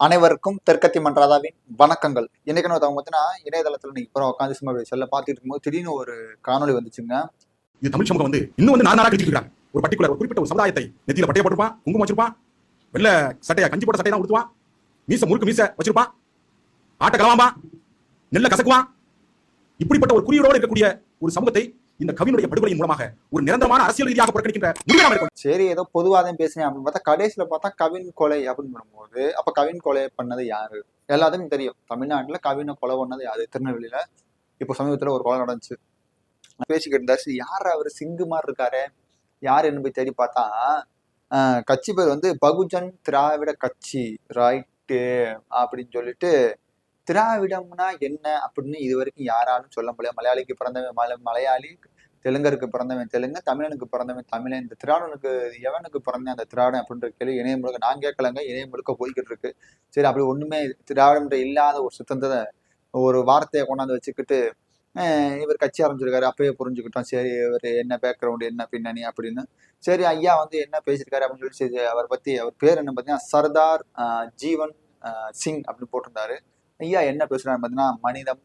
அனைவருக்கும் தெற்கத்தி மன்றாதாவின் வணக்கங்கள். இன்னைக்கு அவங்க பார்த்தீங்கன்னா இணையதளத்தில் நீங்க இப்போ உட்காந்து சும்மா செல்ல பார்த்துட்டு இருக்கும்போது திடீர்னு ஒரு காணொளி வந்துச்சுங்க. இது தமிழ் சமூகம் வந்து இன்னும் வந்து நாலு நாளா ஒரு பர்டிகுலர் ஒரு குறிப்பிட்ட ஒரு சமுதாயத்தை நெத்தியில் பட்டைய போட்டிருப்பான் குங்குமம் வச்சிருப்பான் வெள்ள சட்டையா கஞ்சி போட்ட சட்டையை தான் உடுத்துவான் மீச முறுக்கு மீச வச்சிருப்பான் ஆட்ட கலவாம்பா நெல்லை கசக்குவான். இப்படிப்பட்ட ஒரு குறியீடோடு இருக்கக்கூடிய ஒரு சமூகத்தை இந்த கவினுடைய படுகொலையின் மூலமாக ஒரு நிரந்தரமான அரசியல் ரீதியாக புறக்கணிக்கின்ற சரி ஏதோ பொதுவாதான் பேசுனேன். அப்படின்னு பார்த்தா கடைசியில பார்த்தா கவின் கொலை அப்படின்னு பண்ணும்போது அப்ப கவின் கொலை பண்ணது யாரு? எல்லாத்துக்கும் தெரியும். தமிழ்நாட்டுல கவினை கொலை பண்ணது யாரு? திருநெல்வேலியில இப்போ சமீபத்துல ஒரு கொலை நடந்துச்சு. பேசிக்கிட்டு இருந்தாச்சு சரி, யார் அவர்? சிங்கு மாதிரி இருக்காரு. யார் என்ன போய் தேடி பார்த்தா கட்சி பேர் வந்து பகுஜன் திராவிட கட்சி. ரைட்டு. அப்படின்னு சொல்லிட்டு திராவிடம்னா என்ன அப்படின்னு இது வரைக்கும் யாராலும் சொல்ல முடியாது மலையாளிக்கு பிறந்தவன் மல மலையாளி தெலுங்கருக்கு பிறந்தவன் தெலுங்கு தமிழனுக்கு பிறந்தவன் தமிழன். இந்த திராவிடனுக்கு எவனுக்கு பிறந்தேன் அந்த திராவிடம் அப்படின்ற கேள்வி இணைய முழுக்க நான் கேட்கலங்க. இணைய முழுக்க போய்கிட்டு இருக்கு. சரி அப்படி ஒண்ணுமே திராவிடம்ன்ற இல்லாத ஒரு சுத்தந்தத்தை ஒரு வார்த்தையை கொண்டாந்து வச்சுக்கிட்டு இவர் கட்சி ஆரம்பிச்சிருக்காரு. அப்பயே புரிஞ்சுக்கிட்டோம். சரி இவர் என்ன பேக்ரவுண்டு என்ன பின்னணி அப்படின்னு. சரி ஐயா வந்து என்ன பேசியிருக்காரு அப்படின்னு சொல்லி சரி அவர் பத்தி அவர் பேர் என்ன பார்த்தீங்கன்னா சர்தார் ஜீவன் சிங் அப்படின்னு போட்டிருந்தாரு. ஐயா என்ன பேசுறாரு பார்த்தீங்கன்னா மனிதம்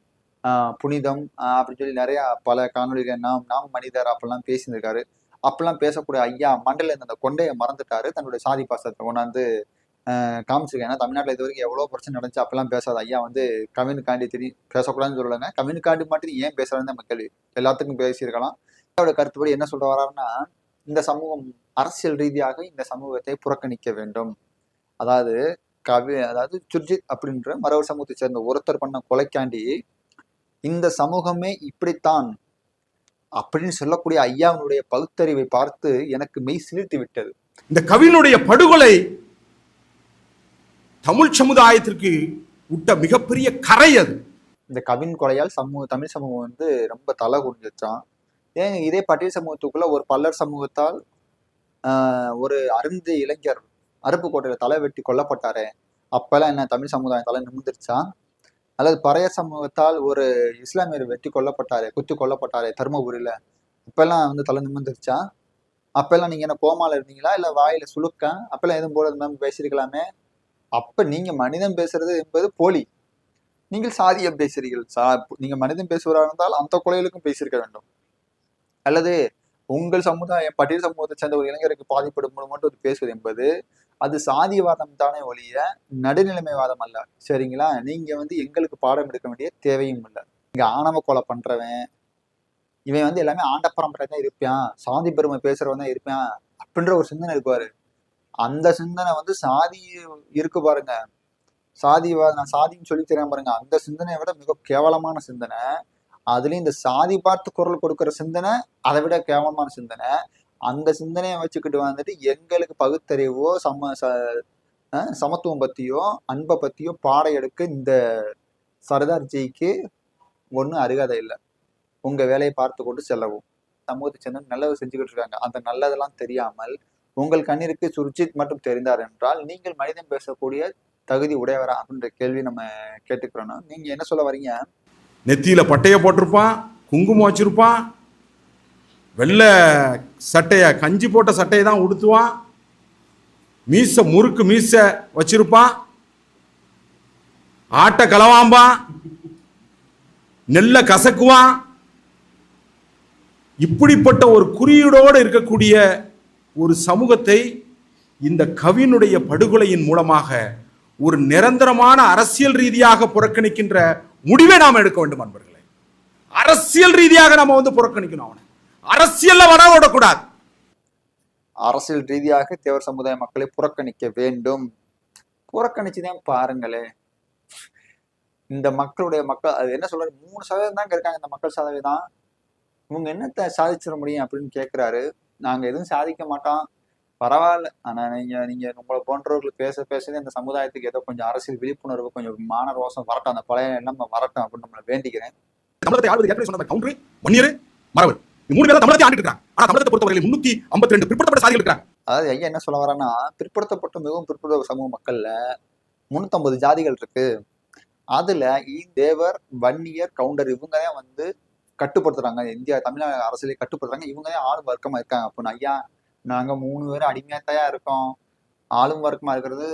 புனிதம் அப்படின்னு சொல்லி நிறைய பல காணொலிகள் நாம் நாம் மனிதர் அப்படிலாம் பேசியிருக்காரு அப்பெல்லாம் பேசக்கூடிய ஐயா மண்டல இருந்த அந்த கொண்டையை மறந்துட்டாரு. தன்னுடைய சாதி பாசத்தை கொண்டாந்து காமிச்சிருக்கேன் ஏன்னா தமிழ்நாட்டில் இது வரைக்கும் எவ்வளோ பிரச்சனை நடந்துச்சு அப்பெல்லாம் பேசாத ஐயா வந்து கம்யூனுக்காண்டி தெரியும் பேசக்கூடாதுன்னு சொல்லலைங்க. கம்யூனுக்காண்டி மட்டும் ஏன் பேசுறாருன்னு நம்ம கேள்வி. எல்லாத்துக்கும் பேசியிருக்கலாம். அவரோட கருத்துப்படி என்ன சொல்ற வர்றாருன்னா இந்த சமூகம் அரசியல் ரீதியாக இந்த சமூகத்தை புறக்கணிக்க வேண்டும். அதாவது கவி அதாவது சுர்ஜித் அப்படின்ற மரவர் சமூகத்தை சேர்ந்த ஒருத்தர் பண்ண கொலைக்காண்டி இந்த சமூகமே இப்படித்தான் அப்படின்னு சொல்லக்கூடிய ஐயாவினுடைய பகுத்தறிவை பார்த்து எனக்கு மெய் சிலிர்த்து விட்டது. இந்த கவினுடைய படுகொலை தமிழ் சமுதாயத்திற்கு விட்ட மிகப்பெரிய கரை அது. இந்த கவின் கொலையால் சமூக தமிழ் சமூகம் வந்து ரொம்ப தலை குடிஞ்சிச்சான் ஏங்க இதே பட்டியல் சமூகத்துக்குள்ள ஒரு பல்லர் சமூகத்தால் ஆஹ், ஒரு அருந்த இளைஞர் அருப்புக்கோட்டையில தலை வெட்டி கொல்லப்பட்டாரு. அப்பெல்லாம் என்ன தமிழ் சமுதாயம் தலை நிமிர்ந்துருச்சா? அல்லது பறைய சமூகத்தால் ஒரு இஸ்லாமியர் வெட்டி கொல்லப்பட்டாரு குத்தி கொல்லப்பட்டாரு தருமபுரியில? அப்பெல்லாம் வந்து தலை நிமிர்ந்துருச்சா? அப்பெல்லாம் நீங்க என்ன கோமால இருந்தீங்களா? இல்ல வாயில சுழுக்க அப்பெல்லாம் எதுவும் போல மேம் பேசியிருக்கலாமே அப்ப நீங்க மனிதன் பேசுறது என்பது போலி. நீங்கள் சாதியம் பேசுறீர்கள். சா நீங்க மனிதன் பேசுவதா இருந்தால் அந்த கொலைகளுக்கும் பேசியிருக்க வேண்டும். அல்லது உங்கள் சமுதாயம் பட்டியல் சமூகத்தை சேர்ந்த ஒரு இளைஞருக்கு பாதிப்படும் மூலம் மட்டும் பேசுவது என்பது அது சாதிவாதம் தானே ஒழிய நடுநிலைமைவாதம் அல்ல. சரிங்களா? நீங்க வந்து எங்களுக்கு பாடம் எடுக்க வேண்டிய தேவையும் இல்லை. இங்க ஆணவ கொலை பண்றவன் இவன் வந்து எல்லாமே ஆண்ட பரம்பரை தான் இருப்பான் சாதி பெருமை பேசுறவன் தான் இருப்பான் அப்படின்ற ஒரு சிந்தனை இருப்பாரு அந்த சிந்தனை வந்து சாதி இருக்கு பாருங்க. சாதிவாத நான் சாதின்னு சொல்லி தெரியாம பாருங்க. அந்த சிந்தனையை விட மிக கேவலமான சிந்தனை. அதுலயும் இந்த சாதி பார்த்து குரல் கொடுக்கிற சிந்தனை அதை விட கேவலமான சிந்தனை. அந்த சிந்தனையை வச்சுக்கிட்டு வந்துட்டு எங்களுக்கு பகுத்தறிவோ சம ச சமத்துவம் பத்தியோ அன்பை பத்தியோ பாடம் எடுக்க இந்த சர்தார் ஜிக்கு ஒன்றும் அருகதை இல்லை. உங்க வேலையை பார்த்து கொண்டு செல்லவும். சமூகத்தை சேர்ந்து நல்லது செஞ்சுக்கிட்டு இருக்காங்க. அந்த நல்லதெல்லாம் தெரியாமல் உங்கள் கண்ணிற்கு சுர்ஜித் மட்டும் தெரிந்தார் என்றால் நீங்கள் மனிதன் பேசக்கூடிய தகுதி உடையவரா? அப்படின்ற கேள்வி நம்ம கேட்டுக்கிறோம். நீங்க என்ன சொல்ல வரீங்க? நெத்தியில பட்டைய போட்டிருப்பான் குங்குமம் வச்சிருப்பான் வெள்ளை சட்டையை கஞ்சி போட்ட சட்டையை தான் உடுத்துவான். மீச முறுக்கு மீச வச்சிருப்பான். ஆட்டை கலவாம்பான். நெல்லை கசக்குவான். இப்படிப்பட்ட ஒரு குறியீடோடு இருக்கக்கூடிய ஒரு சமூகத்தை இந்த கவினுடைய படுகொலையின் மூலமாக ஒரு நிரந்தரமான அரசியல் ரீதியாக புறக்கணிக்கின்ற முடிவை நாம் எடுக்க வேண்டும் அன்பர்களே. அரசியல் ரீதியாக நம்ம வந்து புறக்கணிக்கணும் அவனை. அரசியல்ல வர விடக்கூடாது அரசியல் ரீதியாக தேவர் சமுதாய மக்களை புறக்கணிக்க வேண்டும். புறக்கணிச்சுதான் பாருங்களே. இந்த மக்களுடைய மக்கள் அது என்ன சொல்றாரு மூணு சதவீதம் தான் இருக்காங்க இந்த மக்கள் சதவீதம். இவங்க என்னத்தை சாதிச்சிட முடியும் அப்படின்னு கேக்குறாரு. நாங்க எதுவும் சாதிக்க மாட்டோம். பரவாயில்ல. ஆனா நீங்க நீங்க உங்களை போன்றவர்கள் பேச பேச இந்த சமுதாயத்துக்கு ஏதோ கொஞ்சம் அரசியல் விழிப்புணர்வு கொஞ்சம் மான ரோசம் வரட்டும். அந்த பழைய எண்ணம் வரட்டும் அப்படின்னு நம்மளை வேண்டிக்கிறேன். தமிழகத்தை ஆளுவது ஏற்கனவே சொன்ன கவுண்டர் வன்னியர் மரவர் மூணு பேர் தமிழகத்தை ஆண்டுட்டு இருக்காங்க. ஆனா தமிழகத்தை பொறுத்தவரையில் முன்னூத்தி ஐம்பத்தி ரெண்டு பிற்படுத்தப்பட்ட சாதிகள் இருக்காங்க. அதாவது ஐயா என்ன சொல்ல வரேன்னா பிற்படுத்தப்பட்ட மிகவும் பிற்படுத்த சமூக மக்கள்ல முன்னூத்தம்பது ஜாதிகள் இருக்கு. அதுல தேவர் வன்னியர் கவுண்டர் இவங்க தான் வந்து கட்டுப்படுத்துறாங்க. இந்தியா தமிழ்நாடு அரசியலை கட்டுப்படுத்துறாங்க. இவங்க தான் ஆளும் வர்க்கமா இருக்காங்க. அப்படின்னு ஐயா நாங்க மூணு பேரும் அடிமையாத்தையா இருக்கோம். ஆளும் வர்க்கமா இருக்கிறது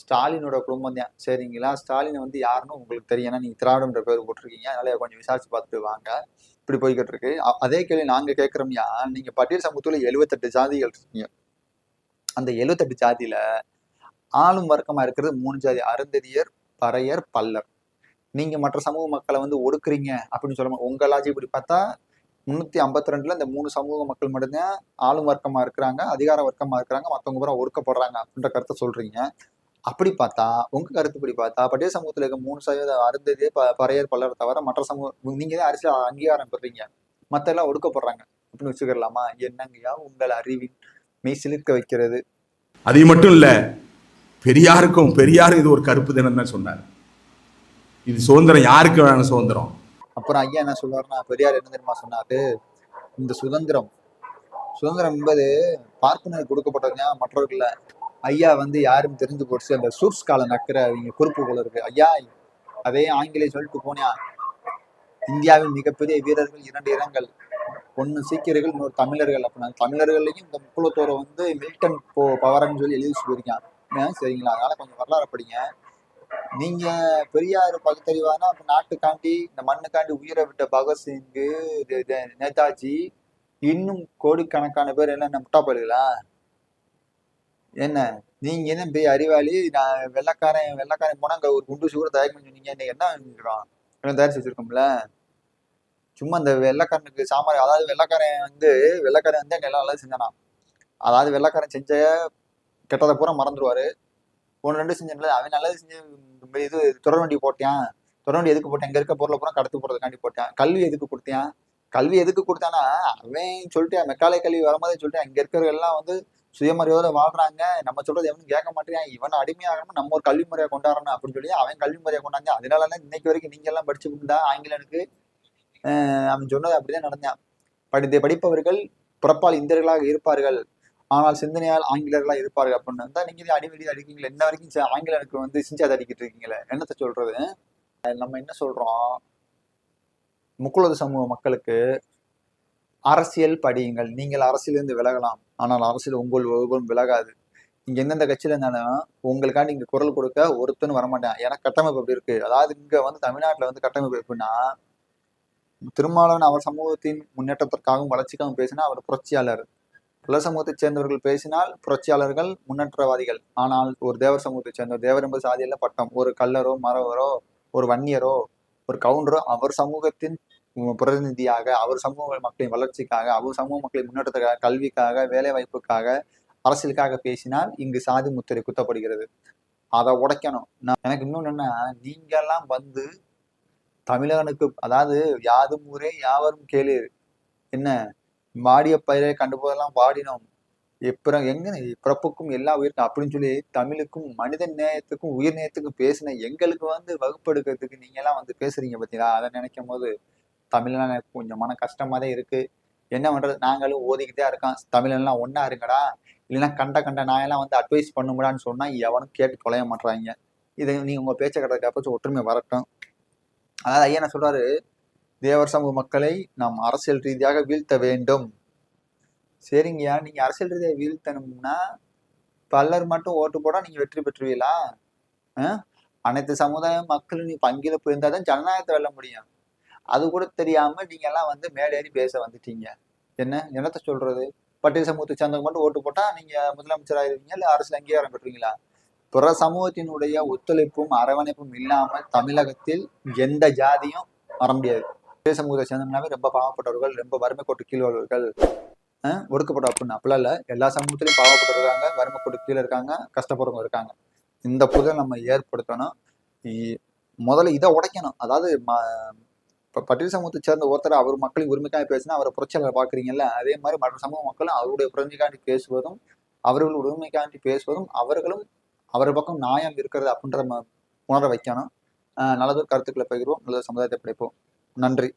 ஸ்டாலினோட குடும்பம் தான். சரிங்களா? ஸ்டாலின் வந்து யாருன்னு உங்களுக்கு தெரியும். ஏன்னா நீங்க திராவிடன்ற பேர் போட்டிருக்கீங்க. அதனால கொஞ்சம் விசாரிச்சு பார்த்துட்டு வாங்க. இப்படி போய்கிட்டு இருக்கு அதே கேள்வி நாங்க கேட்கிறோம்யா. நீங்க பட்டியல் சமூகத்துல எழுபத்தெட்டு ஜாதிகள் இருக்கீங்க. அந்த எழுபத்தெட்டு ஜாதியில ஆளும் வர்க்கமா இருக்கிறது மூணு ஜாதி. அருந்ததியர் பறையர் பல்லர். நீங்க மற்ற சமூக மக்களை வந்து ஒடுக்குறீங்க அப்படின்னு சொல்லுவாங்க உங்க லாஜி இப்படி பார்த்தா முன்னூத்தி ஐம்பத்தி ரெண்டுல இந்த மூணு சமூக மக்கள் மட்டும்தான் ஆளும் வர்க்கமா இருக்கிறாங்க அதிகார வர்க்கமா இருக்கிறாங்க மத்தவங்க பூரா ஒடுக்கப்படுறாங்க அப்படின்ற கருத்தை சொல்றீங்க. அப்படி பார்த்தா உங்க கருத்துப்படி பார்த்தா பட்டியல் சமூகத்துல இருக்க மூணு சதவீத அருந்ததியே ப- பறையர் பல்லர் தவிர மற்ற சமூக நீங்க தான் அரசியல் அங்கீகாரம் பெறீங்க மத்த எல்லாம் ஒடுக்கப்படுறாங்க. அப்படின்னு வச்சுக்கலாமா? என்னங்கய்யா உங்கள் அறிவின் மெய் சிலிர்க்க வைக்கிறது? அது மட்டும் இல்ல பெரியாருக்கும் பெரியாரும் இது ஒரு கருப்பு தினம் தான் சொன்னார். இது சுதந்திரம் யாருக்கு வேணும் சுதந்திரம். அப்புறம் ஐயா என்ன சொல்றாருன்னா பெரியார் என்ன தெரியுமா சொன்னாரு? இந்த சுதந்திரம். சுதந்திரம் என்பது பார்ப்பனர் கொடுக்கப்பட்டதுங்க மற்றவர்கள ஐயா வந்து யாரும் தெரிஞ்சு போச்சு. அந்த சூப்ஸ் கால நக்கிற அவங்க குறிப்பு போல இருக்கு. ஐயா அதே ஆங்கிலேய சொல்லிட்டு போனியா? இந்தியாவின் மிகப்பெரிய வீரர்கள் இரண்டு இடங்கள். ஒன்று சீக்கியர்கள் இன்னொரு தமிழர்கள். அப்படின்னா தமிழர்கள்லையும் இந்த முக்குலத்தோரை வந்து மில்டன் போ பவரன்னு சொல்லி எழுதி சொல்லியிருக்கான் சரிங்களா? அதனால கொஞ்சம் வரலாறு படிங்க. நீங்க பெரியார் பகுத்தறிவானா அப்ப நாட்டுக்காண்டி இந்த மண்ணுக்காண்டி உயிரை விட்ட பகத்சிங்கு நேதாஜி இன்னும் கோடிக்கணக்கான பேர் என்ன முட்டா போயிடுங்களா என்ன? நீங்க என்ன பெரிய அறிவாளி? நான் வெள்ளக்காரன் வெள்ளக்காரன் போனா அங்க ஒரு குண்டு சுகர் தயாரிக்கணும்னு சொன்னீங்க. இன்னைக்கு என்ன செஞ்சிருக்கான் தயாரிச்சு வச்சிருக்கோம்ல? சும்மா அந்த வெள்ளக்காரனுக்கு சாம்பார் அதாவது வெள்ளக்காரன் வந்து வெள்ளக்காரன் வந்து எல்லாம் நல்லது செஞ்சானா அதாவது வெள்ளக்காரன் செஞ்ச கெட்டதை பூரா மறந்துடுவாரு ஒன்று ரெண்டு செஞ்சல அவன் நல்லது செஞ்சு இது தொடர் வண்டி போட்டியான் தொடர் வண்டி எதுக்கு போட்டேன் இங்கே இருக்க பொருளை பூரா கடத்து போடுறதுக்காண்டி போட்டான் கல்வி எதுக்கு கொடுத்தியான் கல்வி எதுக்கு கொடுத்தானா அவன் சொல்லிட்டு மெக்காலை கல்வி வரும்போதே சொல்லிட்டு அங்கே இருக்கிறவங்க எல்லாம் வந்து சுயமரியாதை வாழ்றாங்க. நம்ம சொல்றது எவனும் கேட்க மாட்டேன் இவன் அடிமையாகணும் நம்ம ஒரு கல்வி முறையை கொண்டாடணும் அப்படின்னு சொல்லி அவன் கல்வி முறையை கொண்டாங்க அதனால இன்னைக்கு வரைக்கும் நீங்க எல்லாம் படிச்சு இருந்தா ஆங்கிலனுக்கு அவன் சொன்னது அப்படிதான் நடந்தான். படித்த படிப்பவர்கள் பிறப்பால் இந்தியர்களாக இருப்பார்கள். ஆனால் சிந்தனையால் ஆங்கிலர்களாக இருப்பார்கள் அப்படின்னு இருந்தா நீங்க இதே அடிவெடி அடிக்கீங்களே. இன்ன வரைக்கும் ஆங்கிலனுக்கு வந்து சிஞ்சாத அடிக்கிட்டு இருக்கீங்களே. என்னத்த சொல்றது? நம்ம என்ன சொல்றோம்? முக்குளது சமூக மக்களுக்கு அரசியல் படியுங்கள். நீங்கள் அரசியலிருந்து விலகலாம். ஆனால் அரசியல் உங்கள் ஒருவரும் விலகாது. இங்க எந்தெந்த கட்சியில இருந்தாலும் உங்களுக்காண்டி இங்க குரல் கொடுக்க ஒருத்தனும் வரமாட்டேன். ஏன்னா கட்டமைப்பு அப்படி இருக்கு. அதாவது இங்க வந்து தமிழ்நாட்டுல வந்து கட்டமைப்பு எப்படின்னா திருமாவளவன் அவர் சமூகத்தின் முன்னேற்றத்திற்காகவும் வளர்ச்சிக்காகவும் பேசினா அவர் புரட்சியாளர். புல சமூகத்தைச் சேர்ந்தவர்கள் பேசினால் புரட்சியாளர்கள் முன்னேற்றவாதிகள். ஆனால் ஒரு தேவர் சமூகத்தைச் சேர்ந்தவர் தேவர் என்பது சாதியில பட்டம். ஒரு கல்லரோ மரவரோ ஒரு வன்னியரோ ஒரு கவுண்டரோ அவர் சமூகத்தின் பிரதிநிதியாக அவர் சமூக மக்களின் வளர்ச்சிக்காக அவர் சமூக மக்களின் முன்னேற்றத்துக்காக கல்விக்காக வேலை வாய்ப்புக்காக அரசியலுக்காக பேசினால் இங்கு சாதி முத்திரை குத்தப்படுகிறது. அதை உடைக்கணும். நான் எனக்கு இன்னொன்னு என்ன நீங்க எல்லாம் வந்து தமிழகனுக்கு அதாவது யாதும் ஊரே யாவரும் கேளு என்ன? வாடிய பயிரை கண்டுபோதெல்லாம் வாடினோம். எப்புறம் எங்க பிறப்புக்கும் எல்லா உயிருக்கும் அப்படின்னு சொல்லி தமிழுக்கும் மனித நேயத்துக்கும் உயிர் நேயத்துக்கும் பேசின எங்களுக்கு வந்து வகுப்பெடுக்கிறதுக்கு நீங்க எல்லாம் வந்து பேசுறீங்க பார்த்தீங்களா அதை நினைக்கும் போது தமிழ்லாம் எனக்கு கொஞ்சம் மன கஷ்டமாக தான் இருக்குது என்ன பண்ணுறது நாங்களும் ஓதிக்கிட்டே இருக்கோம். தமிழெல்லாம் ஒன்றா இருங்கடா. இல்லைன்னா கண்ட கண்ட நாயெல்லாம் வந்து அட்வைஸ் பண்ணுங்கடான்னு சொன்னால் எவனும் கேட்டு தொலைய மாட்றாங்க. இதை நீ உங்கள் பேச்சை கட்டுறதுக்கு ஒற்றுமை வரட்டும். அதாவது ஐயா என்ன சொல்கிறாரு தேவர் சமூக மக்களை நாம் அரசியல் ரீதியாக வீழ்த்த வேண்டும். சரிங்கய்யா. நீங்கள் அரசியல் ரீதியாக வீழ்த்தணும்னா பலர் மட்டும் ஓட்டு போட நீங்கள் வெற்றி பெற்றுவீங்களா? அனைத்து சமுதாய மக்களும் நீ பங்கில இருந்தாதான் ஜனநாயகத்தை வெல்ல முடியும். அது கூட தெரியாம நீங்க எல்லாம் வந்து மேலேறி பேச வந்துட்டீங்க. என்ன? என்னத்த சொல்றது? பட்டியல் சமூகத்தை சேர்ந்தவங்க மட்டும் ஓட்டு போட்டா நீங்க முதலமைச்சர் ஆயிருவீங்க இல்ல அரசியல் அங்கீகாரம் பெற்றுவீங்களா? பிற சமூகத்தினுடைய ஒத்துழைப்பும் அரவணைப்பும் இல்லாமல் தமிழகத்தில் எந்த ஜாதியும் வர முடியாது. பட்டியல் சமூகத்தை சேர்ந்தவங்களாவே ரொம்ப பாவப்பட்டவர்கள் ரொம்ப வறுமை கோட்டு கீழ் உள்ளவர்கள் ஒடுக்கப்பட்ட அப்படின்னு அப்படிலாம் இல்லை. எல்லா சமூகத்திலையும் பாவப்பட்டு இருக்காங்க வறுமை கோட்டு கீழே இருக்காங்க கஷ்டப்படுறவங்க இருக்காங்க. இந்த புதை நம்ம ஏற்படுத்தணும். இ- முதல்ல இதை உடைக்கணும். அதாவது இப்ப பட்டியல் சமூகத்தை சேர்ந்த ஒருத்தர் அவர் மக்களின் உரிமைக்காக பேசினா அவரை புரட்சியாளர் பார்க்குறீங்கல்ல? அதே மாதிரி மற்ற சமூக மக்களும் அவருடைய புரட்சிக்காண்டி பேசுவதும் அவர்கள் உரிமைக்காண்டி பேசுவதும் அவர்களும் அவர் பக்கம் நியாயம் இருக்கிறது அப்படின்ற நம்ம உணர வைக்கணும். நல்லதொரு கருத்துக்களை பகிர்வோம். நல்ல சமுதாயத்தை படைப்போம். நன்றி.